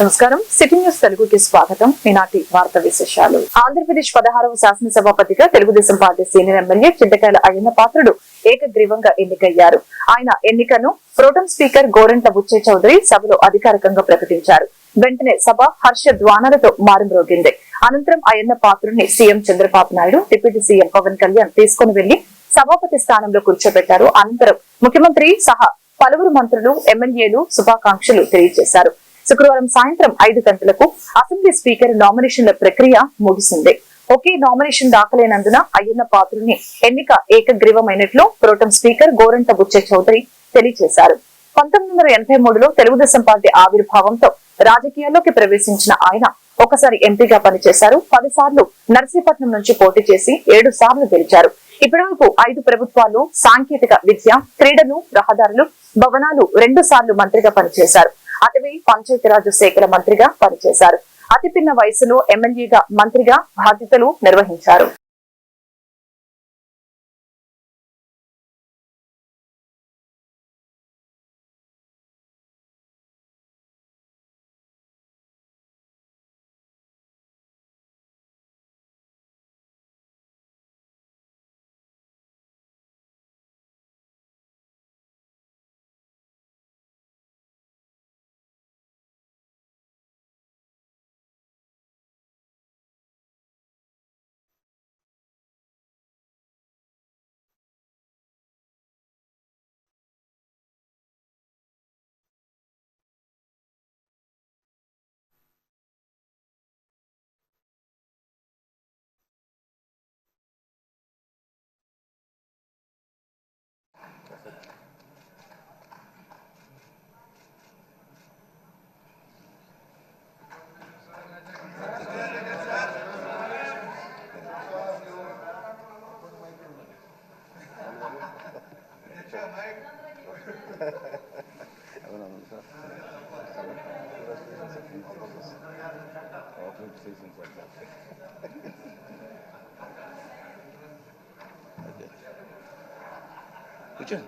నమస్కారం. City news తెలుగుకి స్వాగతం. ఈనాటి వార్త విశేషాలు. ఆంధ్రప్రదేశ్ పదహారవ శాసనసభాపతిగా Telugu Desam party senior MLA Chintakayala Ayyanna Patrudu ఏకగ్రీవంగా ఎన్నికయ్యారు. ఆయన ఎన్నికను pro tem speaker Goranta Butchaiah Chowdary సభలో అధికారికంగా ప్రకటించారు. వెంటనే సభ హర్ష ద్వానాలతో మారుమ్రోగింది. అనంతరం Ayyanna పాత్రుడిని CM Chandrababu Naidu deputy CM Pawan Kalyan తీసుకుని వెళ్ళి సభాపతి స్థానంలో కూర్చోబెట్టారు. అనంతరం ముఖ్యమంత్రి సహా పలువురు మంత్రులు ఎమ్మెల్యేలు శుభాకాంక్షలు తెలియజేశారు. శుక్రవారం సాయంత్రం ఐదు గంటలకు అసెంబ్లీ స్పీకర్ నామినేషన్ల ప్రక్రియ ముగిసింది ఒకే నామినేషన్ దాఖలైనందున అయ్యన్న పాత్రుని ఎన్నిక ఏకగ్రీవమైనట్లు ప్రోటం స్పీకర్ గోరంట బుచ్చే చౌదరి తెలియజేశారు. పంతొమ్మిది వందల ఎనభై మూడులో తెలుగుదేశం పార్టీ ఆవిర్భావంతో రాజకీయాల్లోకి ప్రవేశించిన ఆయన ఒకసారి ఎంపీగా పనిచేశారు. పదిసార్లు నర్సీపట్నం నుంచి పోటీ చేసి ఏడు సార్లు గెలిచారు. ఇప్పటివరకు ఐదు ప్రభుత్వాలు సాంకేతిక విద్య క్రీడలు రహదారులు భవనాలు రెండు సార్లు మంత్రిగా పనిచేశారు. అటవీ పంచాయతీరాజ్ శాఖల మంత్రిగా పనిచేశారు. అతిపిన్న వయసులో ఎమ్మెల్యేగా మంత్రిగా బాధ్యతలు నిర్వహించారు.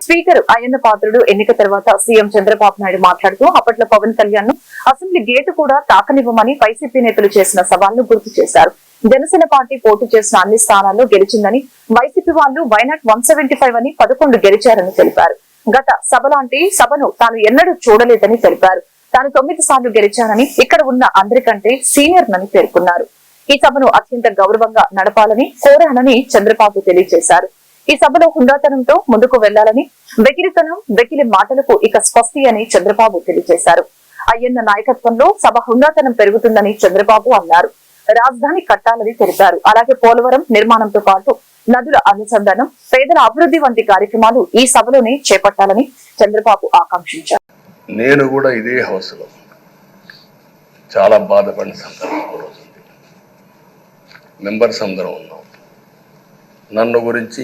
స్పీకర్ అయ్యన్న పాత్రుడు ఎన్నిక తర్వాత సీఎం చంద్రబాబు నాయుడు మాట్లాడుతూ అప్పట్లో పవన్ కళ్యాణ్ను అసెంబ్లీ గేటు కూడా తాకనివ్వమని వైసీపీ నేతలు చేసిన సవాళ్ళు గుర్తు చేశారు. జనసేన పార్టీ పోటీ చేసిన అన్ని స్థానాల్లో గెలిచిందని వైసీపీ వాళ్ళు వైనాట్ వన్ ఫైవ్ అని పదకొండు గెలిచారని తెలిపారు. గత సభ లాంటి సభను తాను ఎన్నడూ చూడలేదని తెలిపారు. తాను తొమ్మిది సార్లు గెలిచానని ఇక్కడ ఉన్న అందరికంటే సీనియర్ నని పేర్కొన్నారు. ఈ సభను అత్యంత గౌరవంగా నడపాలని కోరానని చంద్రబాబు తెలియజేశారు. ఈ సభలో హుందాతనంతో ముందుకు వెళ్ళాలని వెకిలితనం వెకిలి మాటలకు ఇక స్పష్టి అని చంద్రబాబు తెలియజేశారు. అయ్యన్న నాయకత్వంలో సభ హుందాతనం పెరుగుతుందని చంద్రబాబు అన్నారు. రాజధాని కట్టాలని తెలిపారు. అలాగే పోలవరం నిర్మాణంతో పాటు నదుల అనుసంధానం పేదల అభివృద్ధి వంటి కార్యక్రమాలు ఈ సభలోనే చేపట్టాలని చంద్రబాబు ఆకాంక్షించారు. నేను కూడా ఇదే హౌస్లో. చాలా బాధపడిన సందర్భం ఒక రోజు మెంబర్స్ అందరం ఉన్నాం. నన్ను గురించి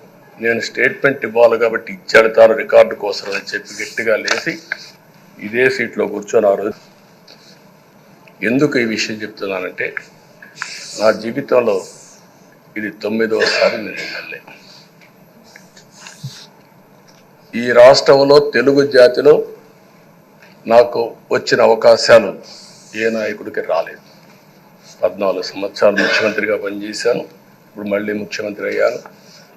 నేను స్టేట్మెంట్ ఇవ్వాలి కాబట్టి ఇచ్చేడతాను రికార్డు కోసం అని చెప్పి గట్టిగా లేచి ఇదే సీట్లో కూర్చొని ఆ రోజు ఎందుకు ఈ విషయం చెప్తున్నానంటే నా జీవితంలో ఇది తొమ్మిదవసారి నేను ఎమ్మెల్యే ఈ రాష్ట్రంలో తెలుగు జాతిలో నాకు వచ్చిన అవకాశాలు ఏ నాయకుడికి రాలేదు. పద్నాలుగు సంవత్సరాలు ముఖ్యమంత్రిగా పనిచేశాను. ఇప్పుడు మళ్ళీ ముఖ్యమంత్రి అయ్యాను.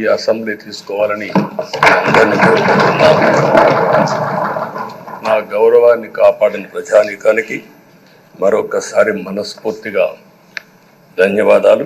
ఈ అసెంబ్లీ తీసుకోవాలని అందరినీ నా గౌరవాన్ని కాపాడిన ప్రజానీకానికి మరొకసారి మనస్ఫూర్తిగా ధన్యవాదాలు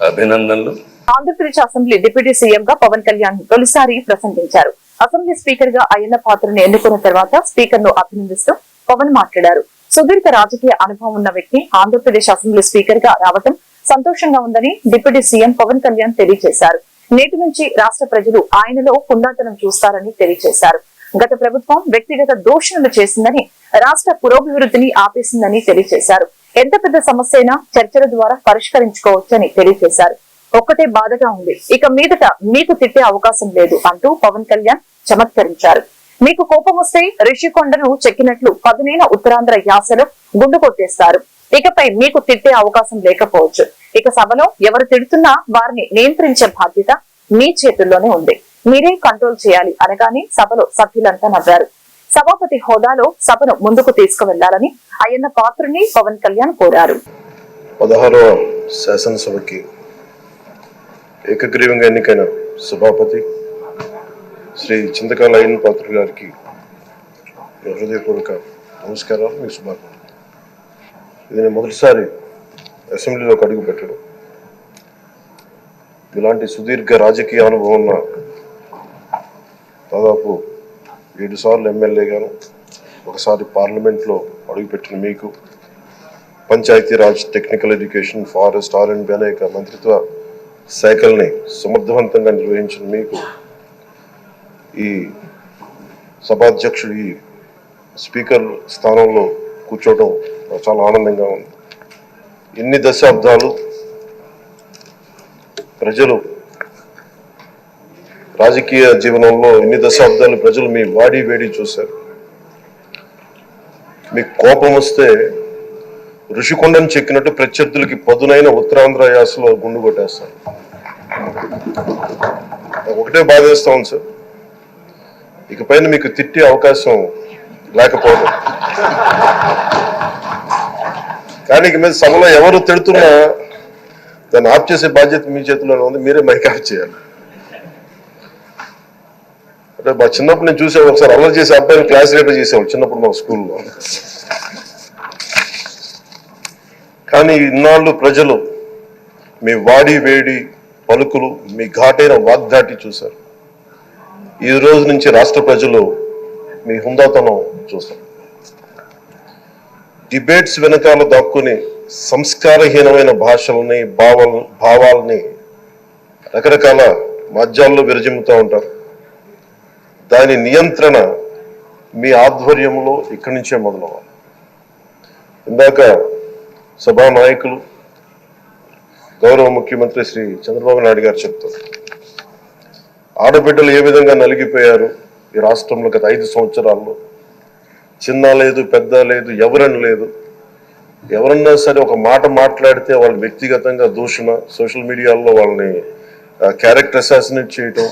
అభినందనలు. ఆంధ్రప్రదేశ్ అసెంబ్లీ డిప్యూటీ సీఎం గా పవన్ కళ్యాణ్ తొలిసారి ప్రసంగించారు. అసెంబ్లీ స్పీకర్గా అయ్యన్న పాత్రను ఎన్నుకున్న తర్వాత స్పీకర్ను అభినందిస్తూ పవన్ మాట్లాడారు. సుదీర్ఘ రాజకీయ అనుభవం ఉన్న వ్యక్తి ఆంధ్రప్రదేశ్ అసెంబ్లీ స్పీకర్గా రావటం సంతోషంగా ఉందని డిప్యూటీ సీఎం పవన్ కళ్యాణ్ తెలియజేశారు. నేటి నుంచి రాష్ట్ర ప్రజలు ఆయనలో పుండాతనం చూస్తారని తెలియజేశారు. గత ప్రభుత్వం వ్యక్తిగత దోషణలు చేసిందని రాష్ట్ర పురోభివృద్ధిని ఆపేసిందని తెలియజేశారు. ఎంత పెద్ద సమస్య అయినా చర్చల ద్వారా పరిష్కరించుకోవచ్చని తెలియజేశారు. ఒక్కటే బాధగా ఉంది. ఇక మీదట మీకు తిట్టే అవకాశం లేదు అంటూ పవన్ కళ్యాణ్ చమత్కరించారు. మీకు కోపం వస్తే రిషికొండను చెక్కినట్లు పదునైన ఉత్తరాంధ్ర యాసలో గుండు కొట్టేస్తారు. ఇకపై మీకు తిట్టే అవకాశం లేకపోవచ్చు. ఇక సభలో ఎవరు తిడుతున్నా వారిని నియంత్రించే బాధ్యత మీ చేతుల్లోనే ఉంది. మీరే కంట్రోల్ చేయాలి అనగానే సభలో సభ్యులంతా నవ్వారు. సభాపతి హోదాలో సభను ముందుకు తీసుకువెళ్ళాలని అయ్యన్న పాత్రుని పవన్ కళ్యాణ్ కోరారు. పదహారో శాసనసభకి ఏకగ్రీవంగా ఎన్నికైన సభాపతి శ్రీ చింతకాల అయ్యన్న పాత్ర గారికి హృదయపూర్వక నమస్కారాలు. మీ శుభాకాంక్షలు. ఇది నేను మొదటిసారి అసెంబ్లీలోకి అడుగు పెట్టడం. ఇలాంటి సుదీర్ఘ రాజకీయ అనుభవం ఉన్న దాదాపు ఏడు సార్లు ఎమ్మెల్యేగాను ఒకసారి పార్లమెంట్లో అడుగుపెట్టిన మీకు Panchayati Raj technical education forest R and అనేక మంత్రిత్వ శాఖల్ని సమర్థవంతంగా నిర్వహించిన మీకు ఈ సభాధ్యక్షుడు ఈ స్పీకర్ స్థానంలో కూర్చోవడం చాలా ఆనందంగా ఉంది. ఎన్ని దశాబ్దాలు ప్రజలు రాజకీయ జీవనంలో ఎన్ని దశాబ్దాలు ప్రజలు మీ వాడి వేడి చూశారు? మీకు కోపం వస్తే ఋషికొండను చెక్కినట్టు ప్రత్యర్థులకి పదునైన ఉత్తరాంధ్ర యాసలో గుండు కొట్టేస్తారు. ఒకటే బాధేస్తా ఉంది సార్. ఇకపైన మీకు తిట్టే అవకాశం లేకపోవడం. కానీ మీద సభలో ఎవరు తిడుతున్నా దాన్ని ఆఫ్ చేసే బాధ్యత మీ చేతిలోనే ఉంది మీరే మైక్ ఆఫ్ చేయాలి. అంటే మా చిన్నప్పుడు నేను చూసే ఒకసారి అల్లరి చేసే అబ్బాయిని క్లాస్ లీడర్ చేసేవాడు చిన్నప్పుడు మా స్కూల్లో. కానీ ఇన్నాళ్ళు ప్రజలు మీ వాడి వేడి పలుకులు మీ ఘాటైన వాగ్దాటి చూశారు. ఈ రోజు నుంచి రాష్ట్ర ప్రజలు మీ హుందాతనం చూస్తారు. డిబేట్స్ వెనకాల దాక్కుని సంస్కారహీనమైన భాషల్ని భావాల భావాల్ని రకరకాల మాధ్యాల్లో విరజిమ్ముతూ ఉంటారు. దాని నియంత్రణ మీ ఆధ్వర్యంలో ఇక్కడి నుంచే మొదలవ్వాలి. ఇందాక సభా నాయకులు గౌరవ ముఖ్యమంత్రి శ్రీ చంద్రబాబు నాయుడు గారు చెప్తారు. ఆడబిడ్డలు ఏ విధంగా నలిగిపోయారు ఈ రాష్ట్రంలో గత ఐదు సంవత్సరాల్లో? చిన్న లేదు పెద్ద లేదు ఎవరని లేదు. ఎవరన్నా సరే ఒక మాట మాట్లాడితే వాళ్ళు వ్యక్తిగతంగా దూషణ సోషల్ మీడియాలో వాళ్ళని క్యారెక్టర్ అసాసినేట్ చేయటం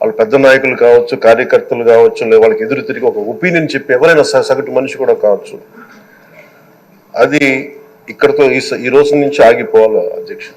వాళ్ళు పెద్ద నాయకులు కావచ్చు కార్యకర్తలు కావచ్చు లేదా వాళ్ళకి ఎదురు తిరిగి ఒక ఒపీనియన్ చెప్పి ఎవరైనా సగటు మనిషి కూడా కావచ్చు. అది ఇక్కడతో ఈ ఈ రోజు నుంచి ఆగిపోవాలి అధ్యక్ష?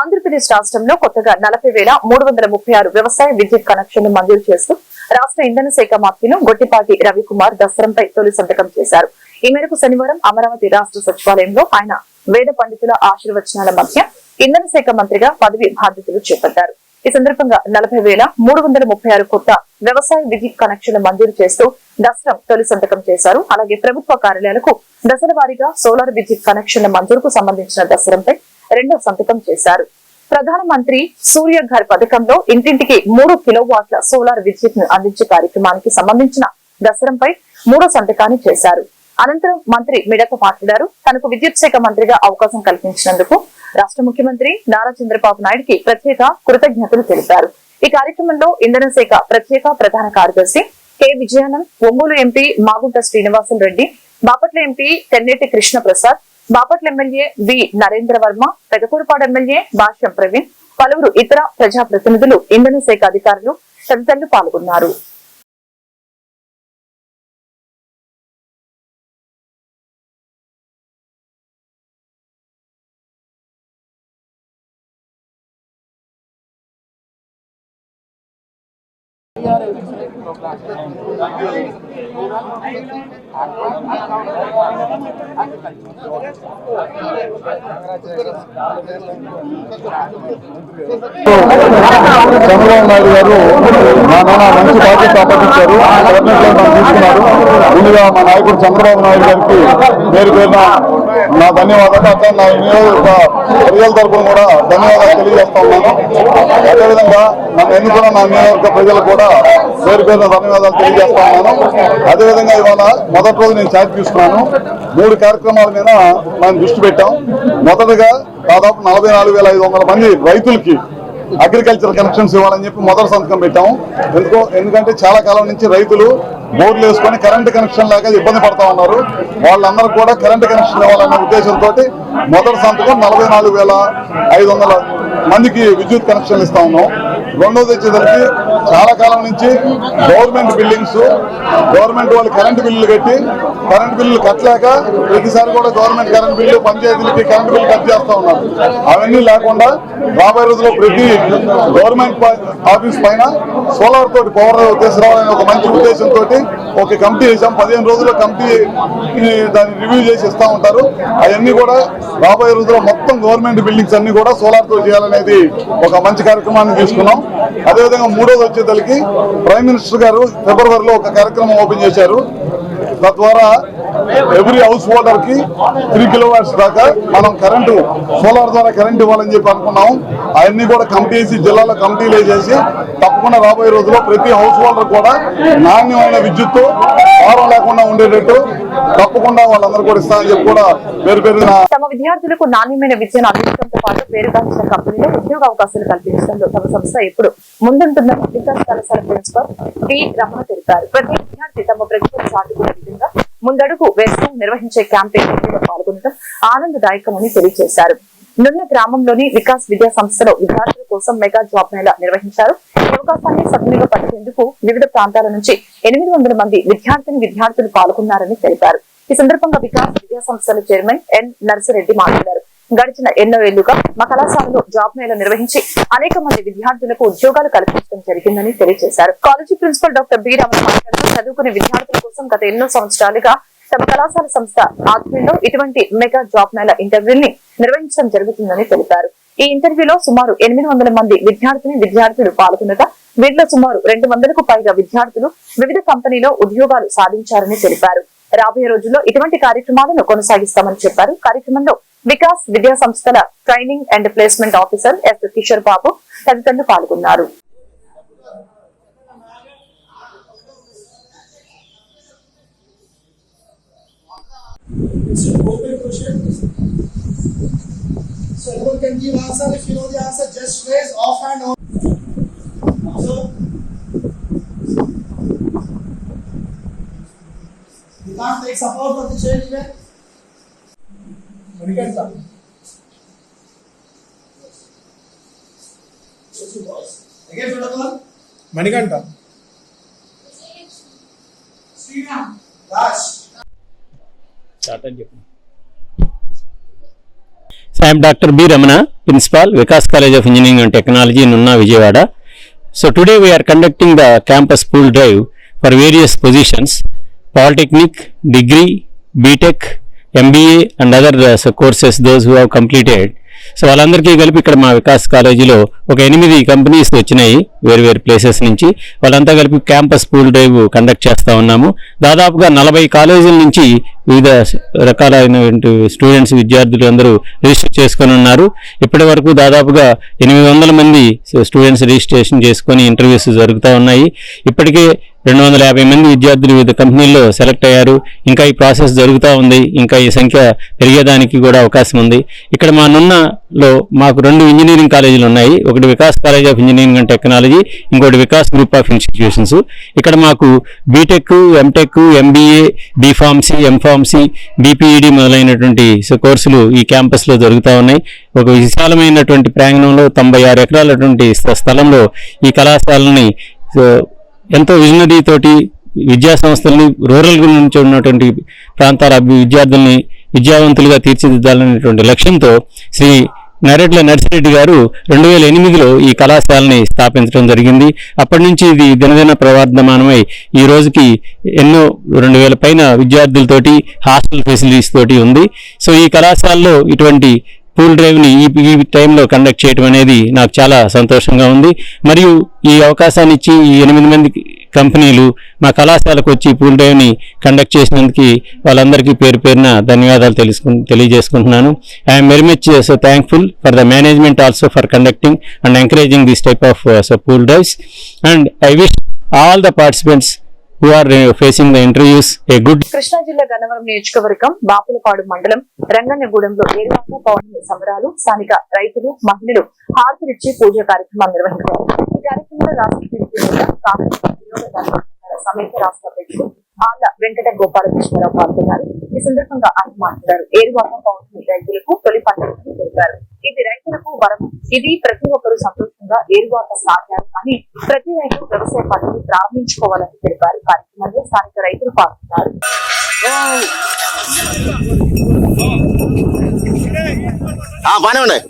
ఆంధ్రప్రదేశ్ రాష్ట్రంలో కొత్తగా నలభై వేల మూడు వందల ముప్పై ఆరు వ్యవసాయ విద్యుత్ కనెక్షన్లు మంజూరు చేస్తూ రాష్ట్ర ఇంధన శాఖ మంత్రిను గొట్టిపాటి రవికుమార్ దసరంపై తొలి సంతకం చేశారు. ఈ మేరకు శనివారం అమరావతి రాష్ట్ర సచివాలయంలో ఆయన వేద పండితుల ఆశీర్వచనాల మధ్య ఇంధన శాఖ మంత్రిగా పదవి బాధ్యతలు చేపట్టారు. ఈ సందర్భంగా నలభై వేల మూడు వందల ముప్పై ఆరు కొత్త వ్యవసాయ విద్యుత్ కనెక్షన్లు మంజూరు చేస్తూ దసరం తొలి సంతకం చేశారు. అలాగే ప్రభుత్వ కార్యాలయాలకు దశల వారీగా సోలార్ విద్యుత్ కనెక్షన్ల మంజూరుకు సంబంధించిన దసరంపై రెండవ సంతకం చేశారు. ప్రధానమంత్రి సూర్య ఘర్ పథకంలో ఇంటింటికి మూడు కిలోవాట్ల సోలార్ విద్యుత్ను అందించే కార్యక్రమానికి సంబంధించిన దసరంపై మూడో సంతకాన్ని చేశారు. అనంతరం మంత్రి మిడక మాట్లాడారు. తనకు విద్యుత్ శాఖ మంత్రిగా అవకాశం కల్పించినందుకు రాష్ట్ర ముఖ్యమంత్రి నారా చంద్రబాబు నాయుడుకి ప్రత్యేక కృతజ్ఞతలు తెలిపారు. ఈ కార్యక్రమంలో ఇంధన శాఖ ప్రత్యేక ప్రధాన కార్యదర్శి K Vijayanand Ongole MP Magunta Srinivasulu Reddy Bapatla MP Tenneti Krishna Prasad Bapatla MLA V Narendra Varma Pedakurapadu MLA Bhashyam Praveen పలువురు ఇతర ప్రజాప్రతినిధులు ఇంధన శాఖ అధికారులు తదితరులు పాల్గొన్నారు. చంద్రబాబు నాయుడు గారు మా నాన్న మంచి పార్టీ స్థాపించారు తీసుకున్నారు ముందుగా మా నాయకుడు చంద్రబాబు నాయుడు గారికి పేరు పేరున నా ధన్యవాదాలు. అట్లా నా నియోజక ప్రజల తరఫున కూడా ధన్యవాదాలు తెలియజేస్తా ఉన్నాను అదేవిధంగా నన్ను ఎన్నుకున్న నా నియోజక ప్రజలు కూడా పేరు పేరున ధన్యవాదాలు తెలియజేస్తా ఉన్నాను అదేవిధంగా ఇవాళ మొదటి రోజు నేను ఛార్జ్ తీసుకున్నాను. మూడు కార్యక్రమాల మీద మనం దృష్టి పెట్టాం. మొదటగా దాదాపు నలభై నాలుగు వేల ఐదు వందల మంది రైతులకి అగ్రికల్చర్ కనెక్షన్స్ ఇవ్వాలని చెప్పి మొదటి సంతకం పెట్టాము ఎందుకో ఎందుకంటే చాలా కాలం నుంచి రైతులు బోర్లు వేసుకొని కరెంటు కనెక్షన్ లేక ఇబ్బంది పడతా ఉన్నారు. వాళ్ళందరూ కూడా కరెంటు కనెక్షన్ ఇవ్వాలనే ఉద్దేశంతో మొదటి సంతకం నలభై నాలుగు వేల ఐదు వందల మందికి విద్యుత్ కనెక్షన్లు ఇస్తా ఉన్నాం. రెండోది వచ్చేసరికి చాలా కాలం నుంచి గవర్నమెంట్ బిల్డింగ్స్ గవర్నమెంట్ వాళ్ళు కరెంటు బిల్లులు కట్టి కరెంట్ బిల్లులు కట్టలేక ప్రతిసారి కూడా గవర్నమెంట్ కరెంట్ బిల్లు పంచాయతీలకి కరెంట్ బిల్లు కట్ చేస్తూ ఉన్నారు. అవన్నీ లేకుండా రాబోయే రోజుల్లో ప్రతి గవర్నమెంట్ ఆఫీస్ పైన సోలార్ తోటి పవర్ తీసుకురావాలనే ఒక మంచి ఉద్దేశంతో ఒక కమిటీ వేసాం పదిహేను రోజుల్లో కమిటీ దాన్ని రివ్యూ చేసి ఇస్తా ఉంటారు. అవన్నీ కూడా రాబోయే రోజుల్లో మొత్తం గవర్నమెంట్ బిల్డింగ్స్ అన్ని కూడా సోలార్తో చేయాలనేది ఒక మంచి కార్యక్రమాన్ని తీసుకున్నాం. అదేవిధంగా మూడోది వచ్చేసరికి ప్రైమ్ మినిస్టర్ గారు ఫిబ్రవరిలో ఒక కార్యక్రమం ఓపెన్ చేశారు. తద్వారా ఎవ్రీ హౌస్ హోల్డర్కి త్రీ కిలోవాట్స్ దాకా మనం కరెంటు సోలార్ ద్వారా కరెంట్ ఇవ్వాలని చెప్పి అనుకున్నాం అవన్నీ కూడా కమిటీ జిల్లాలో కమిటీలు వేసేసి తప్పకుండా రాబోయే రోజుల్లో ప్రతి హౌస్ హోల్డర్ కూడా నాణ్యమైన విద్యుత్తు భారం లేకుండా ఉండేటట్టు తప్పకుండా వాళ్ళందరూ కూడా ఇస్తామని చెప్పి కూడా పేరు పేరు తమ విద్యార్థులకు నాణ్యమైన విద్యను అందించడంతో పాటు పేరుగాంచిన కంపెనీలో ఉద్యోగ అవకాశాలు కల్పించడంలో తమ సంస్థ ఎప్పుడు ముందుంటుందని వికాస్ కళాశాల ప్రిన్సిపల్ టి రమణ తెలిపారు. ప్రతి విద్యార్థి తమ ప్రతిభను చాటుకునే విధంగా ముందడుగు వేస్తూ నిర్వహించే క్యాంపెయిన్లో పాల్గొనడం ఆనందదాయకమని తెలియజేశారు. నున్న గ్రామంలోని వికాస్ విద్యా సంస్థలో విద్యార్థుల కోసం మెగా జాబ్ మేళా నిర్వహించారు. ఈ అవకాశాన్ని సద్వినియోగపరిచేందుకు వివిధ ప్రాంతాల నుంచి ఎనిమిది వందల మంది విద్యార్థిని విద్యార్థులు పాల్గొన్నారని తెలిపారు. ఈ సందర్భంగా వికాస్ విద్యా సంస్థల చైర్మన్ ఎన్ నర్సిరెడ్డి మాట్లాడారు. గడిచిన ఎన్నో ఏళ్ళుగా మా కళాశాలలో జాబ్ మేళ నిర్వహించి అనేక మంది విద్యార్థులకు ఉద్యోగాలు కల్పించడం జరిగిందని తెలియజేశారు. College principal doctor B. Ramana మాట్లాడుతూ చదువుకునే విద్యార్థుల కోసం గత ఎన్నో సంవత్సరాలుగా తమ కళాశాల సంస్థ ఆధ్వర్యంలో ఇటువంటి మెగా జాబ్ మేళ ఇంటర్వ్యూని నిర్వహించడం జరుగుతుందని తెలిపారు. ఈ ఇంటర్వ్యూలో సుమారు ఎనిమిది వందల మంది విద్యార్థిని విద్యార్థులు పాల్గొనగా వీటిలో సుమారు రెండు వందలకు పైగా విద్యార్థులు వివిధ కంపెనీలో ఉద్యోగాలు సాధించారని తెలిపారు. రాబోయే రోజుల్లో ఇటువంటి కార్యక్రమాలను కొనసాగిస్తామని చెప్పారు. కార్యక్రమంలో వికాస్ విద్యా సంస్థల training and placement officer S Kishore Babu తదితరులు పాల్గొన్నారు. Can't take support for the chain event. Manikanta. Yes, you boys. Again, protocol. Manikanta Sriram. Raj. Start అని చెప్పు I am Dr. B. Ramana, Principal, Vikas College of Engineering and Technology, Nunna, Vijayawada. So today we MBA and other courses those who for completed so వాళ్ళందరికీ కలిపి ఇక్కడ మా వికాస్ కాలేజీలో ఒక ఎనిమిది companies వచ్చినాయి వేరు వేరు ప్లేసెస్ నుంచి. వాళ్ళంతా కలిపి క్యాంపస్ పూల్ డ్రైవ్ కండక్ట్ చేస్తూ ఉన్నాము. దాదాపుగా నలభై కాలేజీల నుంచి వివిధ రకాలైనటువంటి స్టూడెంట్స్ విద్యార్థులు అందరూ రిజిస్టర్ చేసుకొని ఉన్నారు. ఇప్పటి వరకు దాదాపుగా ఎనిమిది వందల మంది స్టూడెంట్స్ రిజిస్ట్రేషన్ చేసుకొని ఇంటర్వ్యూస్ జరుగుతూ ఉన్నాయి. ఇప్పటికే రెండు వందల యాభై మంది విద్యార్థులు వివిధ కంపెనీల్లో సెలెక్ట్ అయ్యారు. ఇంకా ఈ ప్రాసెస్ జరుగుతూ ఉంది. ఇంకా ఈ సంఖ్య పెరిగేదానికి కూడా అవకాశం ఉంది. ఇక్కడ మా నున్నలో మాకు రెండు ఇంజనీరింగ్ కాలేజీలు ఉన్నాయి. ఒకటి Vikas college of engineering and technology ఇంకోటి వికాస్ గ్రూప్ ఆఫ్ ఇన్స్టిట్యూషన్స్. ఇక్కడ మాకు B Tech M Tech MBA B Pharmacy M Pharmacy BPEd మొదలైనటువంటి కోర్సులు ఈ క్యాంపస్లో జరుగుతూ ఉన్నాయి. ఒక విశాలమైనటువంటి ప్రాంగణంలో తొంభై ఆరు ఎకరాలటువంటి స్థలంలో ఈ కళాశాలని ఎంతో విజనరీ తోటి విద్యా సంస్థల్ని రూరల్ నుంచి ఉన్నటువంటి ప్రాంతాల అభి విద్యార్థుల్ని విద్యావంతులుగా తీర్చిదిద్దాలనేటువంటి లక్ష్యంతో శ్రీ నరెడ్ల నర్సిరెడ్డి గారు రెండు వేల ఎనిమిదిలో ఈ కళాశాలని స్థాపించడం జరిగింది. అప్పటి నుంచి ఇది దినదిన ప్రవర్ధమానమై ఈ రోజుకి ఎన్నో రెండు వేల పైన విద్యార్థులతోటి హాస్టల్ ఫెసిలిటీస్ తోటి ఉంది. సో ఈ కళాశాలలో ఇటువంటి పూల్ డ్రైవ్ని ఈ ఈ టైంలో కండక్ట్ చేయడం అనేది నాకు చాలా సంతోషంగా ఉంది. మరియు ఈ అవకాశాన్ని ఇచ్చి ఈ ఎనిమిది మంది కంపెనీలు మా కళాశాలకు వచ్చి పూల్ డ్రైవ్ని కండక్ట్ చేసినందుకు వాళ్ళందరికీ పేరు పేరున ధన్యవాదాలు తెలుసుకు తెలియజేసుకుంటున్నాను. I'm very much so thankful for the management also for conducting and encouraging this type of so pool drives. And I wish all the participants who are facing the good Krishna జిల్లా గన్నవరం నియోజకవర్గం బాపులపాడు మండలం రంగన్నగూడెంలో ఏరువాక పౌర్ణమి సంబరాలు స్థానిక రైతులు మహిళలు హారతులిచ్చి పూజ కార్యక్రమాలు నిర్వహించారు. ఈ కార్యక్రమంలో రాష్ట్ర సమేత రాష్ట్ర అధ్యక్షుడు ఆళ్ళ వెంకట గోపాలకృష్ణరావు పాల్గొన్నారు. ఈ సందర్భంగా ఆయన మాట్లాడారు. ఏరువాక పౌర్ణమి రైతులకు తొలి పండుగని తెలిపారు. ఇది రైతులకు వరం ఇది ప్రతి ఒక్కరూ సంతోషంగా ఏరువాక సాగారు. అని ప్రతి రైతు వ్యవసాయ పనులు ప్రారంభించుకోవాలని తెలిపారు. కార్యక్రమంలో స్థానిక రైతులు పాల్గొన్నారు. బానే ఉన్నాయి.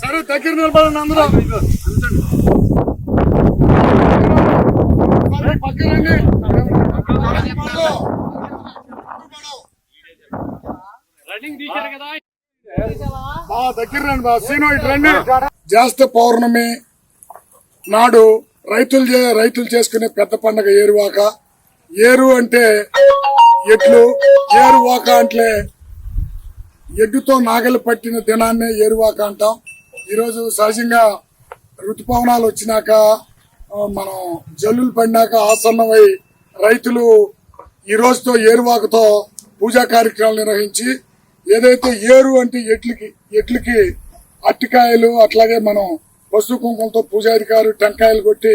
సరే దగ్గర నిలబడండి అందరూ సరే, పక్కనండి బా దగ్గర రండి బా సీను ఇటు రండి జ్యేష్ఠ పౌర్ణమి నాడు రైతులు చే- రైతులు చేసుకునే పెద్ద పండగ ఏరువాక. ఏరు అంటే ఎడ్లు ఏరువాక అంటే ఎడ్డుతో నాగలి పట్టిన దినాన్నే ఏరువాక అంటాం. ఈరోజు సహజంగా ఋతుపవనాలు వచ్చినాక మనం జల్లులు పడినాక ఆసన్నమై రైతులు ఈ రోజుతో ఏరువాకతో పూజా కార్యక్రమాలు నిర్వహించి ఏదైతే ఏరు అంటే ఎట్లకి ఎట్లకి అట్టికాయలు అట్లాగే మనం పసుపు కుంకుమతో పూజారి గారు టెంకాయలు కొట్టి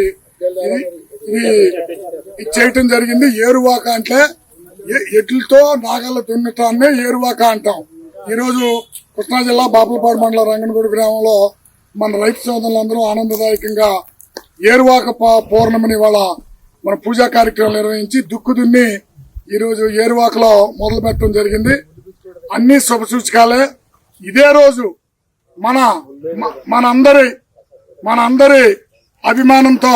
ఇది చేయటం జరిగింది. ఏరువాక అంటే ఎట్లతో ఎడ్లతో నాగళ్ళ దున్నటాన్నే ఏరువాక అంటాం. ఈరోజు కృష్ణా జిల్లా బాపులపాడు మండలం రంగనగూడు గ్రామంలో మన రైతు సోదరులందరూ ఆనందదాయకంగా ఏరువాక పౌర్ణమిని వాళ్ళ మన పూజా కార్యక్రమం నిర్వహించి దుక్కు దున్ని ఈరోజు ఏరువాకలో మొదలు పెట్టడం జరిగింది. అన్ని శుభ సూచకాలే. ఇదే రోజు మన మనందరి మనందరి అభిమానంతో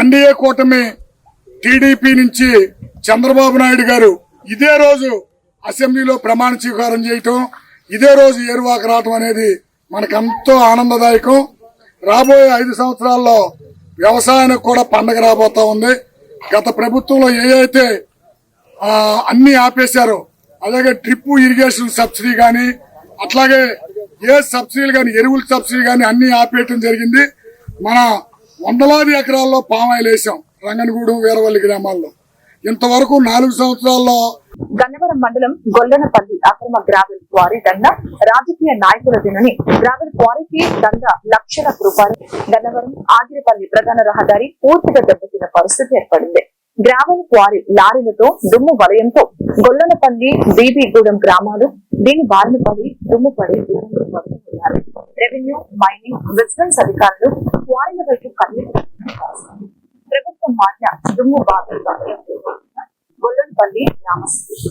ఎన్డీఏ కూటమి టీడీపీ నుంచి చంద్రబాబు నాయుడు గారు ఇదే రోజు అసెంబ్లీలో ప్రమాణ స్వీకారం చేయటం ఇదే రోజు ఏరువాక రావటం అనేది మనకెంతో ఆనందదాయకం. రాబోయే ఐదు సంవత్సరాల్లో వ్యవసాయానికి కూడా పండగ రాబోతా ఉంది. గత ప్రభుత్వంలో ఏ అయితే అన్ని ఆపేశారో అలాగే డ్రిప్ ఇరిగేషన్ సబ్సిడీ కానీ అట్లాగే ఏ సబ్సిడీలు కానీ ఎరువుల సబ్సిడీ కానీ అన్ని ఆపేయటం జరిగింది. మన వందలాది ఎకరాల్లో పామాయిల్ వేసాం రంగనగూడెం వీరవల్లి గ్రామాల్లో. ఇంతవరకు నాలుగు సంవత్సరాల్లో గన్నవరం మండలం గొల్లనపల్లి అక్రమ గ్రావెల్ క్వారీ దండ రాజకీయ నాయకుల దినని గ్రావెల్ క్వారీకి దండ లక్షల రూపాయలు. గన్నవరం ఆగిరిపల్లి ప్రధాన రహదారి పూర్తిగా దెబ్బతిన్న పరిస్థితి ఏర్పడింది. గ్రావెల్ క్వారీ లారీలతో దుమ్ము వలయంతో గొల్లనపల్లి బీబీగూడెం గ్రామాలు దీని బారిన పడి దుమ్ము పడి రెవెన్యూ మైనింగ్ విజిలెన్స్ అధికారులు క్వారీల వైపు కన్నీరు ప్రభుత్వం మాట దుమ్ము బాధలుగా గొల్లపల్లి గ్రామస్తులు